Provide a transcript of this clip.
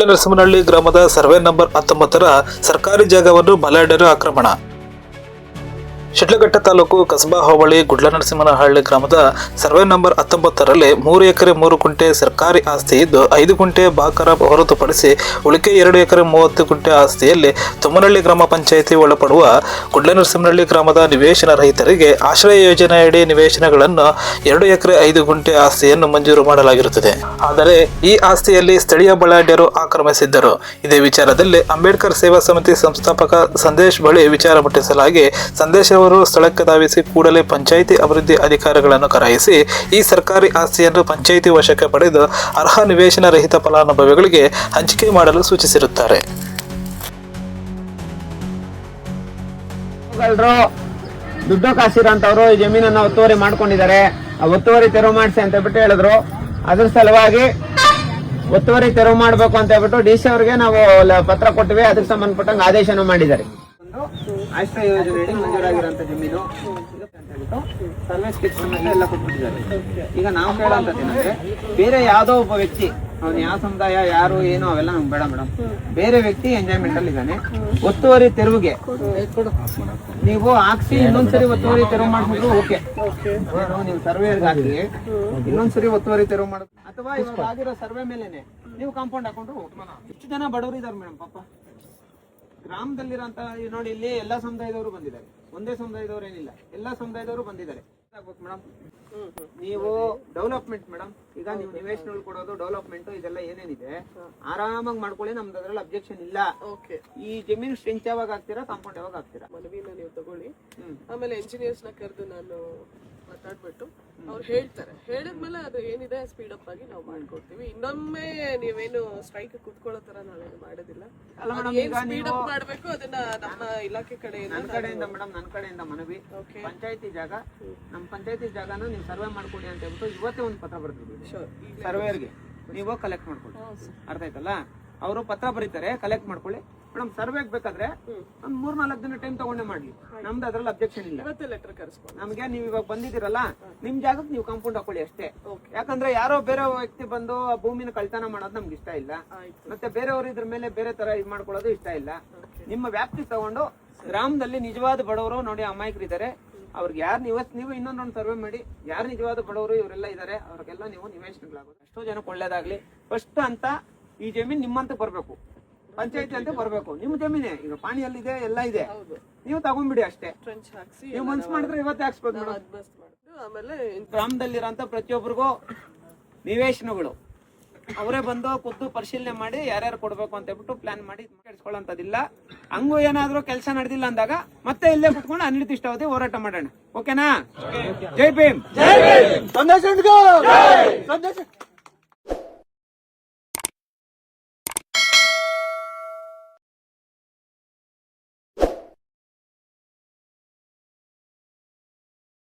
ಗುಡ್ಲನರಸಿಂಹನಹಳ್ಳಿ ಗ್ರಾಮದ survey number ಹತ್ತೊಂಬತ್ತರ ಸರ್ಕಾರಿ ಜಾಗವನ್ನು ಬಲಾಢ್ಯರು ಆಕ್ರಮಣ. ಶಿಡ್ಲಘಟ್ಟ ತಾಲೂಕು ಕಸಬಾ ಹೋಬಳಿ ಗುಡ್ಲನರಸಿಂಹನಹಳ್ಳಿ ಗ್ರಾಮದ ಸರ್ವೆ ನಂಬರ್ ಹತ್ತೊಂಬತ್ತರಲ್ಲಿ ಮೂರು ಎಕರೆ ಮೂರು ಗುಂಟೆ ಸರ್ಕಾರಿ ಆಸ್ತಿ ಇದ್ದು ಐದು ಗುಂಟೆ ಬಾಕರ ಹೊರತುಪಡಿಸಿ ಉಳಿಕೆ ಎರಡು ಎಕರೆ ಮೂವತ್ತು ಗುಂಟೆ ಆಸ್ತಿಯಲ್ಲಿ ತುಮ್ಮನಹಳ್ಳಿ ಗ್ರಾಮ ಪಂಚಾಯಿತಿ ಒಳಪಡುವ ಗುಡ್ಲನರಸಿಂಹನಹಳ್ಳಿ ಗ್ರಾಮದ ನಿವೇಶನ ರಹಿತರಿಗೆ ಆಶ್ರಯ ಯೋಜನೆಯಡಿ ನಿವೇಶನಗಳನ್ನು ಎರಡು ಎಕರೆ ಐದು ಗುಂಟೆ ಆಸ್ತಿಯನ್ನು ಮಂಜೂರು ಮಾಡಲಾಗಿರುತ್ತದೆ. ಆದರೆ ಈ ಆಸ್ತಿಯಲ್ಲಿ ಸ್ಥಳೀಯ ಬಳಾಢ್ಯರು ಆಕ್ರಮಿಸಿದ್ದರು. ಇದೇ ವಿಚಾರದಲ್ಲಿ ಅಂಬೇಡ್ಕರ್ ಸೇವಾ ಸಮಿತಿ ಸಂಸ್ಥಾಪಕ ಸಂದೇಶ್ ಬಳಿ ವಿಚಾರ ಮುಟ್ಟಿಸಲಾಗಿ ಸಂದೇಶ್ ಅವರು ಸ್ಥಳಕ್ಕೆ ಧಾವಿಸಿ ಕೂಡಲೇ ಪಂಚಾಯಿತಿ ಅಭಿವೃದ್ಧಿ ಅಧಿಕಾರಿಗಳನ್ನು ಕರಾಯಿಸಿ ಈ ಸರ್ಕಾರಿ ಆಸ್ತಿಯನ್ನು ಪಂಚಾಯಿತಿ ವಶಕ್ಕೆ ಪಡೆದು ಅರ್ಹ ನಿವೇಶನ ರಹಿತ ಫಲಾನುಭವಿಗಳಿಗೆ ಹಂಚಿಕೆ ಮಾಡಲು ಸೂಚಿಸಿರುತ್ತಾರೆ. ದುಡ್ಡು ಕಾಸಿರೋಂಥವ್ರು ಈ ಜಮೀನನ್ನ ಒತ್ತುವರಿ ಮಾಡ್ಕೊಂಡಿದ್ದಾರೆ. ಆ ಒತ್ತುವರಿ ತೆರವು ಮಾಡಿಸಿ ಅಂತ ಹೇಳ್ಬಿಟ್ಟು ಹೇಳಿದ್ರು. ಅದ್ರ ಸಲುವಾಗಿ ಒತ್ತುವರಿ ತೆರವು ಮಾಡಬೇಕು ಅಂತ ಹೇಳ್ಬಿಟ್ಟು ಡಿ ಸಿ ಅವ್ರಿಗೆ ನಾವು ಪತ್ರ ಕೊಟ್ಟಿವಿ. ಅದಕ್ಕೆ ಸಂಬಂಧಪಟ್ಟಂಗೆ ಆದೇಶನೂ ಮಾಡಿದ್ದಾರೆ. ಆಶ್ರಯ ಯೋಜನೆಯಡಿ ಮಂಜೂರಾಗಿರೋಂಥ ಜಮೀನು ಸರ್ವೆ ಸ್ಕೆಚ್ ಎಲ್ಲ ಕೊಟ್ಬಿಟ್ಟಿದ್ದಾರೆ. ಈಗ ನಾವು ಹೇಳಂತ ಏನಂದ್ರೆ, ಬೇರೆ ಯಾವ್ದೋ ಒಬ್ಬ ವ್ಯಕ್ತಿ, ಅವ್ನು ಯಾವ ಸಮುದಾಯ, ಯಾರು, ಏನು, ಅವೆಲ್ಲ ನಮ್ಗೆ ಬೇಡ ಮೇಡಮ್. ಬೇರೆ ವ್ಯಕ್ತಿ ಎಂಜಾಯ್ಮೆಂಟ್ ಅಲ್ಲಿ ಇದ್ದಾನೆ. ಒತ್ತುವರಿ ತೆರವುಗೆ ನೀವು ಹಾಕ್ಸಿ, ಇನ್ನೊಂದ್ಸರಿ ಒತ್ತುವರಿ ತೆರವು ಮಾಡಿದ್ರು ಓಕೆ. ನೀವು ಸರ್ವೇರ್ಗೆ ಹಾಕಿ, ಇನ್ನೊಂದ್ಸರಿ ಒತ್ತುವರಿ ತೆರವು ಮಾಡ ಅಥವಾ ಇವಾಗ ಆಗಿರೋ ಸರ್ವೆ ಮೇಲೆನೆ ನೀವು ಕಾಂಪೌಂಡ್ ಹಾಕೊಂಡ್ರು ಎಷ್ಟು ಜನ ಬಡವರು ಇದಾರೆ ಮೇಡಮ್, ಪಾಪ. ಗ್ರಾಮದಲ್ಲಿರೋಂತ ನೋಡಿ ಇಲ್ಲಿ ಎಲ್ಲಾ ಸಮುದಾಯದವರು ಬಂದಿದ್ದಾರೆ. ಒಂದೇ ಸಮುದಾಯದವರು ಏನಿಲ್ಲ. ಎಲ್ಲಾ ಸಮುದಾಯದವರು ಬಂದಿದ್ದಾರೆ. ಮೇಡಮ್ ನೀವು ಡೆವಲಪ್ಮೆಂಟ್ ಮೇಡಮ್ ಈಗ ನೀವು ನಿವೇಶನಗಳು ಕೊಡೋದು ಡೆವಲಪ್ಮೆಂಟ್ ಇದೆಲ್ಲ ಏನೇನಿದೆ ಆರಾಮಾಗಿ ಮಾಡ್ಕೊಳ್ಳಿ ನಮ್ದು ಅದ್ರಲ್ಲಿ ಅಬ್ಜೆಕ್ಷನ್ ಇಲ್ಲ. ಓಕೆ. ಈ ಜಮೀನು ಸ್ಟ್ರೆಂಚ್ ಯಾವಾಗ ಆಗ್ತೀರಾ ಕಾಂಪೌಂಡ್ ಯಾವಾಗ ಹಾಕ್ತೀರಾ? ಮನವಿನ ನೀವು ತಗೊಳ್ಳಿ. ಆಮೇಲೆ ಎಂಜಿನಿಯರ್ಸ್ನ ಕರೆದು ನಾನು ಮಾತಾಡ್ಬಿಟ್ಟು ಅವ್ರು ಹೇಳ್ತಾರೆ. ಹೇಳಿದ್ಮೇಲೆ ಅದು ಏನಿದೆ ಸ್ಪೀಡ್ ಅಪ್ ಆಗಿ ನಾವು ಮಾಡ್ಕೊಡ್ತೀವಿ. ಇನ್ನೊಮ್ಮೆ ನೀವೇನು ಸ್ಟ್ರೈಕ್ ಕುತ್ಕೊಳ್ಳೋ ತರ ನಾವೇನು ಮಾಡೋದಿಲ್ಲ. ಏನ್ ಸ್ಪೀಡ್ ಅಪ್ ಮಾಡ್ಬೇಕು ಅದನ್ನ ನಮ್ಮ ಇಲಾಖೆ ಕಡೆಯಿಂದ ನನ್ನ ಕಡೆಯಿಂದ ಮೇಡಮ್ ನನ್ನ ಕಡೆಯಿಂದ ಮನವಿ. ಪಂಚಾಯತಿ ಜಾಗ ನಮ್ಮ ಪಂಚಾಯತಿ ಜಾಗನ ನೀವು ಸರ್ವೆ ಮಾಡ್ಕೊಡಿ ಅಂತ ಹೇಳ್ಬಿಟ್ಟು ಇವತ್ತೇ ಒಂದು ಪತ್ರ ಬರ್ತೀವಿ. ಸರ್ವೇರ್ಗೆ ನೀವು ಕಲೆಕ್ಟ್ ಮಾಡ್ಕೊಳ್ಳಿ. ಅರ್ಥ ಆಯ್ತಲ್ಲ? ಅವರು ಪತ್ರ ಬರೀತಾರೆ ಕಲೆಕ್ಟ್ ಮಾಡ್ಕೊಳ್ಳಿ. ಮೇಡಮ್ ಸರ್ವೆಗೆ ಬೇಕಾದ್ರೆ ಒಂದ್ ಮೂರ್ ನಾಲ್ಕು ದಿನ ಟೈಮ್ ತಗೊಂಡೆ ಮಾಡ್ಲಿ. ನಮ್ದು ಅದ್ರಲ್ಲಿ ಅಬ್ಜೆಕ್ಷನ್ ಇಲ್ಲ. ಇವತ್ತೇ ಲೆಟರ್ ನಮ್ಗೆ ನೀವ್ ಇವಾಗ ಬಂದಿದ್ದೀರಲ್ಲ ನಿಮ್ ಜಾಗಕ್ಕೆ ನೀವು ಕಾಂಪೌಂಡ್ ಹಾಕೊಳ್ಳಿ ಅಷ್ಟೇ. ಯಾಕಂದ್ರೆ ಯಾರೋ ಬೇರೆ ವ್ಯಕ್ತಿ ಬಂದು ಆ ಭೂಮಿನ ಕಳ್ತನ ಮಾಡೋದು ನಮ್ಗೆ ಇಷ್ಟ ಇಲ್ಲ. ಮತ್ತೆ ಬೇರೆಯವರು ಇದ್ರ ಮೇಲೆ ಬೇರೆ ತರ ಇದ್ ಮಾಡ್ಕೊಳ್ಳೋದು ಇಷ್ಟ ಇಲ್ಲ. ನಿಮ್ಮ ವ್ಯಾಪ್ತಿ ತಗೊಂಡು ಗ್ರಾಮದಲ್ಲಿ ನಿಜವಾದ ಬಡವರು ನೋಡಿ ಅಮಾಯಕರಿದ್ದಾರೆ ಅವ್ರಿಗೆ ಯಾರು ನೀವು ನೀವು ಇನ್ನೊಂದೊಂದು ಸರ್ವೆ ಮಾಡಿ ಯಾರು ನಿಜವಾದ ಬಡವರು ಇವರೆಲ್ಲ ಇದ್ದಾರೆ ಅವ್ರಿಗೆಲ್ಲ ನೀವು ನಿವೇಶನಗಳಾಗೋದು. ಎಷ್ಟೋ ಜನಕ್ಕೆ ಒಳ್ಳೇದಾಗ್ಲಿ. ಫಸ್ಟ್ ಅಂತ ಈ ಜಮೀನ್ ನಿಮ್ಮಂತ ಬರ್ಬೇಕು. ಪಂಚಾಯತಿ ಅಂತ ಬರಬೇಕು. ನಿಮ್ಮ ಜಮೀನೇ. ಈಗ ಪಾಣಿಯಲ್ಲಿದೆ ಎಲ್ಲ ಇದೆ. ನೀವು ತಗೊಂಡ್ಬಿಡಿ ಅಷ್ಟೇ. ಟ್ರೆಂಚ್ ಹಾಕ್ಸಿ ನೀವು ಮನ್ಸ್ ಮಾಡಿದ್ರೆ ಇವತ್ತೇ ಹಾಕ್ಸ್ಬೋದು ಮೇಡಮ್ ಆಮೇಲೆ ಗ್ರಾಮದಲ್ಲಿರೋಂಥ ಪ್ರತಿಯೊಬ್ಬರಿಗೂ ನಿವೇಶನಗಳು. ಅವರೇ ಬಂದು ಖುದ್ದು ಪರಿಶೀಲನೆ ಮಾಡಿ ಯಾರ್ಯಾರು ಕೊಡ್ಬೇಕು ಅಂತ ಹೇಳ್ಬಿಟ್ಟು ಪ್ಲಾನ್ ಮಾಡಿ ಕೆಡಿಸ್ಕೊಳ್ಳೋಂಥದ್ದಿಲ್ಲ ಹಂಗೂ ಏನಾದ್ರೂ ಕೆಲಸ ನಡೆದಿಲ್ಲ ಅಂದಾಗ ಮತ್ತೆ ಇಲ್ಲೇ ಕುತ್ಕೊಂಡು ಅನಿರ್ದಿಷ್ಟಾವಧಿ ಹೋರಾಟ ಮಾಡೋಣ. ಓಕೆನಾ? ಜೈ ಭೀಮ್. ಸಂದೇಶ